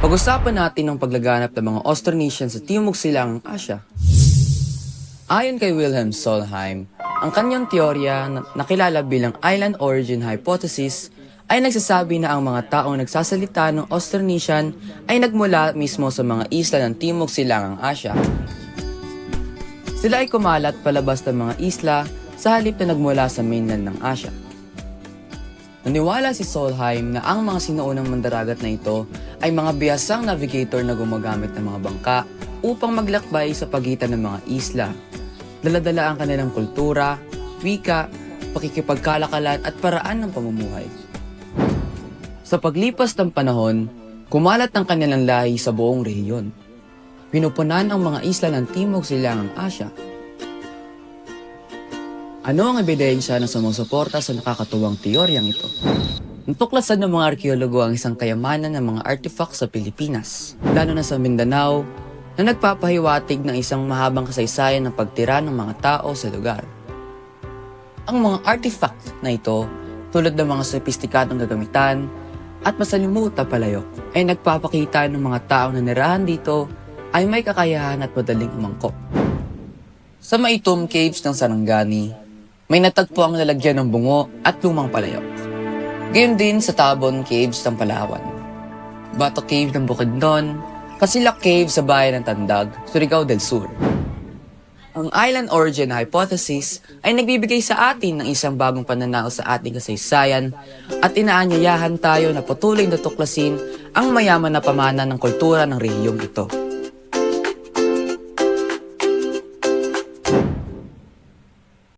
Pag-usapan natin ang paglaganap ng mga Austronesians sa Timog Silangang Asya. Ayon kay Wilhelm Solheim, ang kanyang teorya na nakilala bilang Island Origin Hypothesis ay nagsasabi na ang mga taong nagsasalita ng Austronesian ay nagmula mismo sa mga isla ng Timog Silangang Asya. Sila ay kumalat palabas ng mga isla sa halip na nagmula sa mainland ng Asya. Naniwala si Solheim na ang mga sinuunang mandaragat na ito ay mga bihasang navigator na gumagamit ng mga bangka upang maglakbay sa pagitan ng mga isla. Daladala ang kanilang kultura, wika, pakikipagkalakalan at paraan ng pamumuhay. Sa paglipas ng panahon, kumalat ang kanilang lahi sa buong rehiyon. Pinupunan ang mga isla ng Timog Silangang Asya ano ang ebidensya na sumusuporta sa nakakatuwang teoryang ito? Natuklasan ng mga arkeologo ang isang kayamanan ng mga artifacts sa Pilipinas, lalo na sa Mindanao, na nagpapahiwatig ng isang mahabang kasaysayan ng pagtira ng mga tao sa lugar. Ang mga artifact na ito, tulad ng mga sopistikadong gagamitan at masalimuot na palayok, ay nagpapakita ng mga tao na nirahan dito ay may kakayahan at madaling umangkop. Sa Maitom Caves ng Sarangani, may natagpo ang lalagyan ng bungo at lumang palayok. Gayon din sa Tabon Caves ng Palawan. Bato Cave ng Bukidnon, Kasilak Cave sa bayan ng Tandag, Surigao del Sur. Ang Island Origin Hypothesis ay nagbibigay sa atin ng isang bagong pananaw sa ating kasaysayan at inaanyayahan tayo na patuloy na tuklasin ang mayaman na pamana ng kultura ng rehiyong ito.